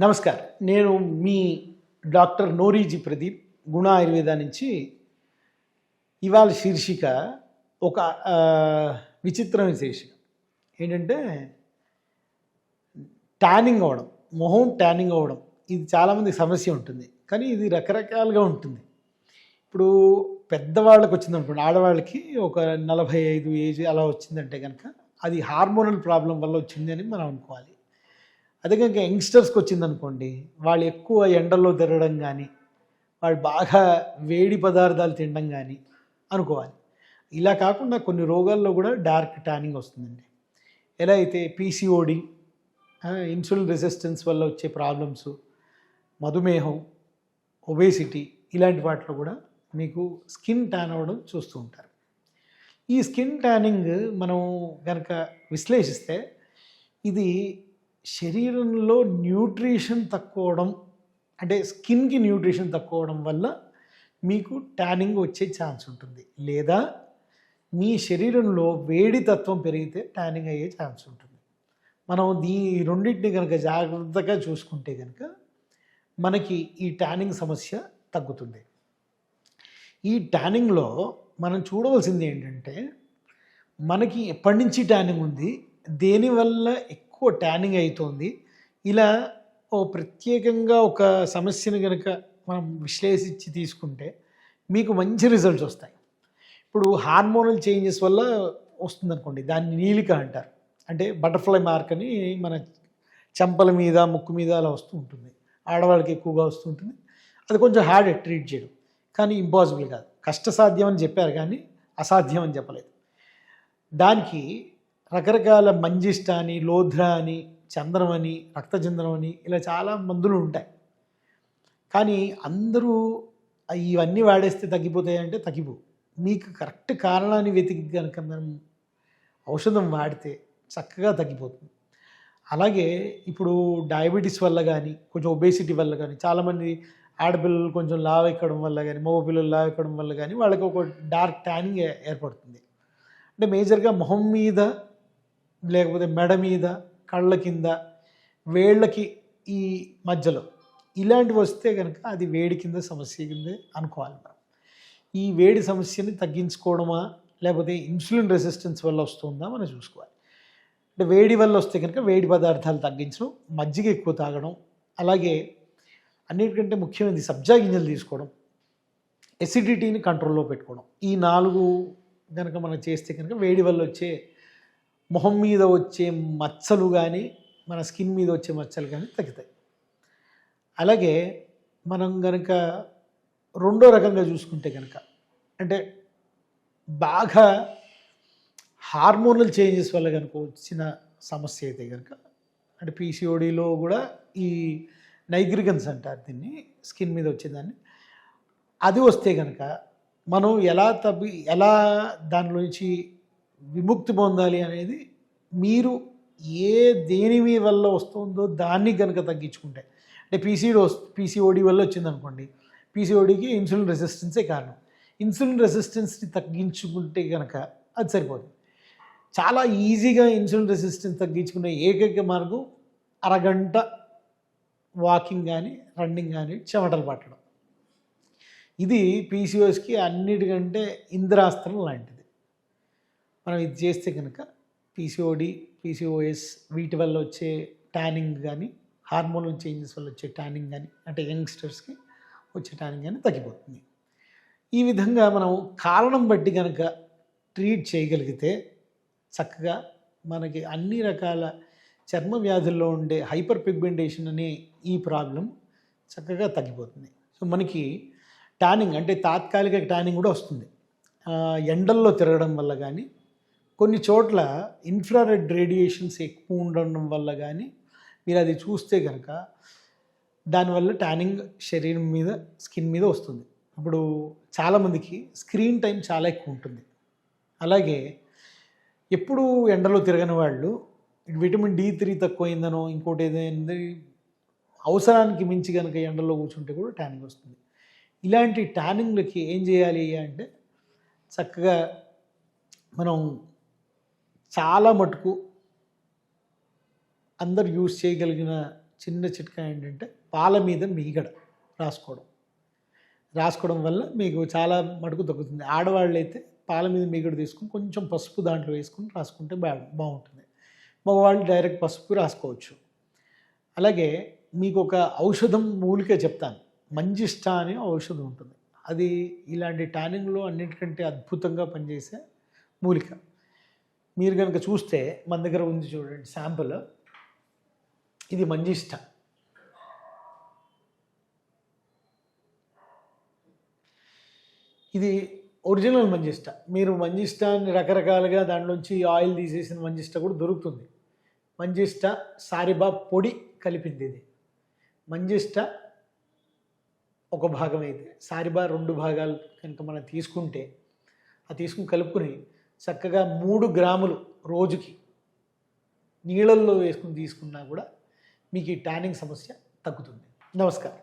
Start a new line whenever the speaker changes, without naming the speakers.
నమస్కారం. నేను మీ డాక్టర్ నోరీజీ ప్రదీప్ గుణ ఆయుర్వేద నుంచి. ఇవాళ శీర్షిక ఒక విచిత్రమైన శీర్షిక. ఏంటంటే ట్యానింగ్ అవ్వడం మొహం ట్యానింగ్ అవ్వడం. ఇది చాలామంది సమస్య ఉంటుంది కానీ ఇది రకరకాలుగా ఉంటుంది. ఇప్పుడు పెద్దవాళ్ళకి వచ్చింది అనుకోండి ఆడవాళ్ళకి ఒక నలభై ఐదు ఏజ్ అలా వచ్చిందంటే కనుక అది హార్మోనల్ ప్రాబ్లం వల్ల వచ్చింది అని మనం అనుకోవాలి. అదే కనుక యంగ్స్టర్స్కి వచ్చిందనుకోండి వాళ్ళు ఎక్కువ ఎండల్లో తిరగడం కానీ వాళ్ళు బాగా వేడి పదార్థాలు తినడం కానీ అనుకోవాలి. ఇలా కాకుండా కొన్ని రోగాల్లో కూడా డార్క్ ట్యానింగ్ వస్తుందండి. ఎలా అయితే పీసీఓడి ఇన్సులిన్ రెసిస్టెన్స్ వల్ల వచ్చే ప్రాబ్లమ్స్ మధుమేహం ఒబేసిటీ ఇలాంటి వాటిలో కూడా మీకు స్కిన్ ట్యాన్ అవ్వడం చూస్తూ ఉంటారు. ఈ స్కిన్ ట్యానింగ్ మనం కనుక విశ్లేషిస్తే ఇది శరీరంలో న్యూట్రిషన్ తక్కువ అంటే స్కిన్కి న్యూట్రిషన్ తక్కువ వల్ల మీకు ట్యానింగ్ వచ్చే ఛాన్స్ ఉంటుంది. లేదా మీ శరీరంలో వేడి తత్వం పెరిగితే ట్యానింగ్ అయ్యే ఛాన్స్ ఉంటుంది. మనం దీ రెండింటిని కనుక జాగ్రత్తగా చూసుకుంటే కనుక మనకి ఈ ట్యానింగ్ సమస్య తగ్గుతుంది. ఈ ట్యానింగ్లో మనం చూడవలసింది ఏంటంటే మనకి ఎప్పటి నుంచి ట్యానింగ్ ఉంది దేనివల్ల ఎక్కువ ట్యానింగ్ అవుతోంది ఇలా ఓ ప్రత్యేకంగా ఒక సమస్యను కనుక మనం విశ్లేషించి తీసుకుంటే మీకు మంచి రిజల్ట్స్ వస్తాయి. ఇప్పుడు హార్మోనల్ చేంజెస్ వల్ల వస్తుందనుకోండి దాన్ని నీలిక అంటారు. అంటే బటర్ఫ్లై మార్క్ అని మన చెంపల మీద ముక్కు మీద అలా వస్తూ ఉంటుంది. ఆడవాళ్ళకి ఎక్కువగా వస్తుంటుంది అది కొంచెం హ్యాడ్ ట్రీట్ చేయడం. కానీ ఇంపాసిబుల్ కాదు. కష్టసాధ్యం అని చెప్పారు కానీ అసాధ్యం అని చెప్పలేదు. దానికి రకరకాల మంజిష్ట అని లోధ్ర అని చంద్రం అని రక్తచంద్రం అని ఇలా చాలా మందులు ఉంటాయి. కానీ అందరూ ఇవన్నీ వాడేస్తే తగ్గిపోతాయి అంటే తగ్గిపోవు మీకు కరెక్ట్ కారణాన్ని వెతికి కనుక మనం ఔషధం వాడితే చక్కగా తగ్గిపోతుంది. అలాగే ఇప్పుడు డయాబెటీస్ వల్ల కానీ కొంచెం ఒబేసిటీ వల్ల కానీ చాలామంది ఆడపిల్లలు కొంచెం లావ్ ఎక్కడం వల్ల కానీ మగ పిల్లలు లావ్ ఎక్కడం వల్ల కానీ వాళ్ళకి ఒక డార్క్ ట్యానింగ్ ఏర్పడుతుంది. అంటే మేజర్గా మొహం మీద లేకపోతే మెడ మీద కళ్ళ కింద వేళ్ళకి ఈ మధ్యలో. ఇలాంటివి వస్తే కనుక అది వేడి కింద సమస్య కింద అనుకోవాలి మనం. ఈ వేడి సమస్యని తగ్గించుకోవడమా లేకపోతే ఇన్సులిన్ రెసిస్టెన్స్ వల్ల వస్తుందా మనం చూసుకోవాలి. అంటే వేడి వల్ల వస్తే కనుక వేడి పదార్థాలు తగ్గించడం మజ్జిగ ఎక్కువ తాగడం అలాగే అన్నిటికంటే ముఖ్యమైనది సబ్జా గింజలు తీసుకోవడం ఎసిడిటీని కంట్రోల్లో పెట్టుకోవడం. ఈ నాలుగు కనుక మనం చేస్తే కనుక వేడి వల్ల వచ్చే మొహం మీద వచ్చే మచ్చలు కానీ మన స్కిన్ మీద వచ్చే మచ్చలు కానీ తగ్గుతాయి. అలాగే మనం కనుక రెండో రకంగా చూసుకుంటే కనుక అంటే బాగా హార్మోనల్ చేంజెస్ వల్ల కనుక వచ్చిన సమస్య అయితే కనుక అంటే పీసీఓడిలో కూడా ఈ నైగ్రిగన్స్ అంటారు దీన్ని స్కిన్ మీద వచ్చేదాన్ని అది వస్తే కనుక మనం ఎలా తప్పి ఎలా దానిలోంచి విముక్తి పొందాలి అనేది మీరు ఏ దేని మీ వల్ల వస్తుందో దాన్ని కనుక తగ్గించుకుంటే. అంటే పీసీడీ పీసీఓడి వల్ల వచ్చిందనుకోండి. పీసీఓడికి ఇన్సులిన్ రెసిస్టెన్సే కారణం. ఇన్సులిన్ రెసిస్టెన్స్ని తగ్గించుకుంటే కనుక అది సరిపోతుంది చాలా ఈజీగా ఇన్సులిన్ రెసిస్టెన్స్ తగ్గించుకునే ఏకైక మార్గం అరగంట వాకింగ్ కానీ రన్నింగ్ కానీ చెమటలు పట్టడం. ఇది పీసీఓస్కి అన్నిటికంటే ఇంద్రాస్త్రం లాంటిది. మనం ఇది చేస్తే కనుక పీసీఓడి పీసీఓఎస్ వీటి వల్ల వచ్చే ట్యానింగ్ కానీ హార్మోనల్ చేంజెస్ వల్ల వచ్చే ట్యానింగ్ కానీ అంటే యంగ్స్టర్స్కి వచ్చే ట్యానింగ్ కానీ తగ్గిపోతుంది. ఈ విధంగా మనం కారణం బట్టి కనుక ట్రీట్ చేయగలిగితే చక్కగా మనకి అన్ని రకాల చర్మ వ్యాధుల్లో ఉండే హైపర్ పిగ్మెంటేషన్ అనే ఈ ప్రాబ్లం చక్కగా తగ్గిపోతుంది. సో మనకి ట్యానింగ్ అంటే తాత్కాలిక ట్యానింగ్ కూడా వస్తుంది. ఎండల్లో తిరగడం వల్ల కానీ కొన్ని చోట్ల ఇన్ఫ్రారెడ్ రేడియేషన్స్ ఎక్కువ ఉండడం వల్ల కానీ మీరు అది చూస్తే కనుక దానివల్ల ట్యానింగ్ శరీరం మీద స్కిన్ మీద వస్తుంది. ఇప్పుడు చాలామందికి స్క్రీన్ టైం చాలా ఎక్కువ ఉంటుంది. అలాగే ఎప్పుడు ఎండలో తిరగని వాళ్ళు విటమిన్ డి త్రీ తక్కువైందనో ఇంకోటి ఏదైంది అవసరానికి మించి కనుక ఎండలో కూర్చుంటే కూడా ట్యానింగ్ వస్తుంది. ఇలాంటి ట్యానింగ్లకి ఏం చేయాలి అంటే చక్కగా మనం చాలా మటుకు అందరు యూజ్ చేయగలిగిన చిన్న చిట్కా ఏంటంటే పాల మీద మీగడ రాసుకోవడం. రాసుకోవడం వల్ల మీకు చాలా మటుకు తగ్గుతుంది ఆడవాళ్ళు అయితే పాల మీద మీగడ తీసుకుని కొంచెం పసుపు దాంట్లో వేసుకుని రాసుకుంటే బా బాగుంటుంది. మగవాళ్ళు డైరెక్ట్ పసుపు రాసుకోవచ్చు. అలాగే మీకు ఒక ఔషధం మూలిక చెప్తాను. మంజిష్ట అనే ఔషధం ఉంటుంది. అది ఇలాంటి టానింగ్లో అన్నిటికంటే అద్భుతంగా పనిచేసే మూలిక. మీరు కనుక చూస్తే మన దగ్గర ఉంది చూడండి శాంపుల్. ఇది మంజిష్ట. ఇది ఒరిజినల్ మంజిష్ట. మీరు మంజిష్టాన్ని రకరకాలుగా దాంట్లోంచి ఆయిల్ తీసేసిన మంజిష్ట కూడా దొరుకుతుంది. మంజిష్ట సారిబా పొడి కలిపింది ఇది. మంజిష్ట ఒక భాగం అయితే. సారిబా రెండు భాగాలు కనుక మనం తీసుకుంటే ఆ తీసుకుని కలుపుకొని చక్కగా మూడు గ్రాములు రోజుకి నీళ్ళల్లో వేసుకుని తీసుకున్నా కూడా మీకు ఈ ట్యానింగ్ సమస్య తగ్గుతుంది. నమస్కారం.